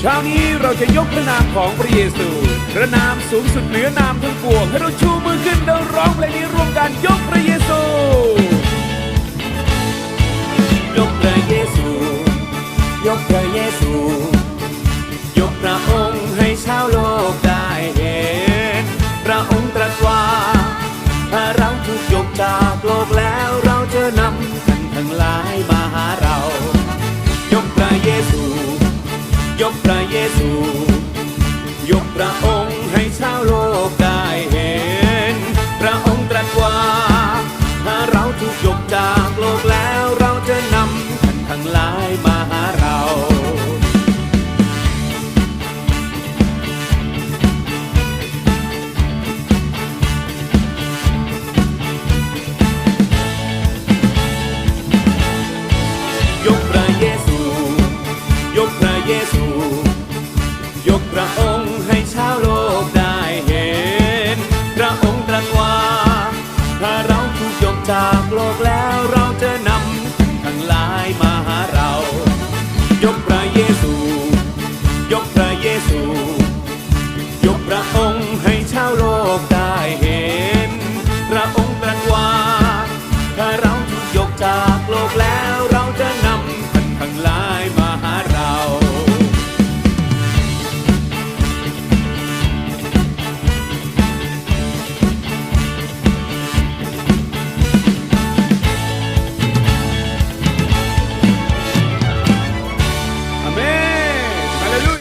เช้านี้เราจะยกพระนามของพระเยซู พระนามสูงสุดเหนือนามทั้งปวง ให้เราชูมือขึ้นแล้วร้องเพลงนี้ร่วมกันยกพระเยซู ยกพระเยซู ยกพระเยซู ยกพระองค์ให้ชาวโลกได้เห็น พระองค์ตรัสว่าถ้าเราถูกยกจากโลกแล้วเราจะนำท่านทั้งหลายมาหาเรา ยกพระเยซู ยกพระองค์ให้ชาวโลกได้เห็น พระองค์ตรัสว่า ถ้าเราถูกยกจากโลกแล้วเราจะนำท่านทั้งหลายมาหาเรายก ตรังวาถ้าเราถูกยกจากโลกแล้วเราจะนำทั้งหลายมาหาเรา ยกพระเยซู ยกพระเยซู